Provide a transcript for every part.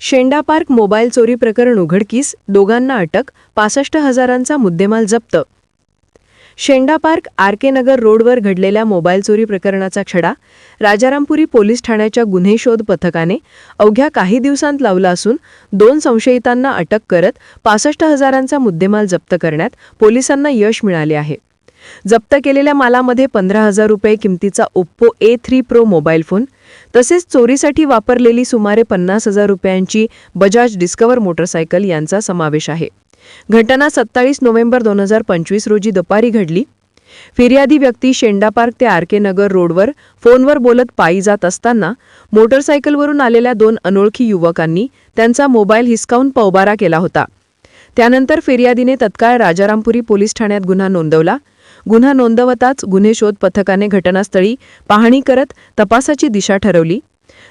शेंडा park mobile चोरी प्रकरण उघडकीस दोघांना अटक पासष्ट हजारांचा मुद्देमाल जप्त. शेंडा पार्क आर के नगर रोडवर घडलेल्या मोबाईल चोरी प्रकरणाचा छडा राजारामपुरी पोलीस ठाण्याच्या गुन्हे शोध पथकाने अवघ्या काही दिवसांत लावला असून दोन संशयितांना अटक करत पासष्ट हजारांचा मुद्देमाल जप्त करण्यात पोलिसांना यश मिळाले आहे. जप्त केलेल्या मालामध्ये पंधरा हजार रुपये किमतीचा Oppo A three pro mobile phone तसेच चोरीसाठी वापरलेली सुमारे पन्नास हजार रुपयांची बजाज डिस्कवर मोटरसायकल यांचा समावेश आहे. घटना सत्तावीस नोव्हेंबर दोन हजार पंचवीस रोजी दुपारी घडली. फिर्यादी व्यक्ती शेंडा पार्क ते आर के नगर रोडवर फोनवर बोलत पायी जात असताना मोटरसायकलवरून आलेल्या दोन अनोळखी युवकांनी त्यांचा मोबाईल हिसकावून पौबारा केला होता. त्यानंतर फिर्यादीने तत्काळ राजारामपुरी पोलीस ठाण्यात गुन्हा नोंदवला गुन्हा नोंदवताच गुन्हे शोध पथकाने घटनास्थळी पाहणी करत तपासाची दिशा ठरवली.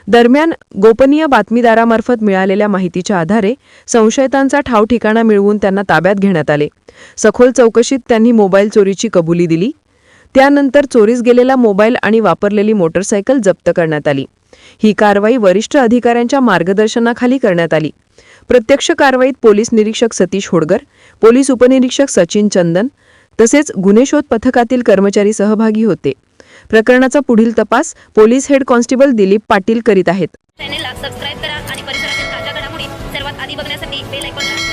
दरम्यान गोपनीय बातमीदारामार्फत मिळालेल्या माहितीच्या आधारे संशयितांचा ठाव ठिकाणा मिळवून त्यांना ताब्यात घेण्यात आले. सखोल चौकशीत त्यांनी मोबाईल चोरीची कबुली दिली. त्यानंतर चोरीस गेलेला मोबाईल आणि वापरलेली मोटरसायकल जप्त करण्यात आली. ही कारवाई वरिष्ठ अधिकाऱ्यांच्या मार्गदर्शनाखाली करण्यात आली. प्रत्यक्ष कारवाईत पोलीस निरीक्षक सतीश होडगर पोलीस उपनिरीक्षक सचिन चंदन तसेच गुन्हे शोध पथकातील कर्मचारी सहभागी होते. प्रकरणाचा पुढील तपास police head constable Dilip Patil करीत आहेत. चॅनेलला सबस्क्राईब करा आणि परिसरातील ताज्या घडामोडी सर्वात आधी बघण्यासाठी बेल आयकॉनला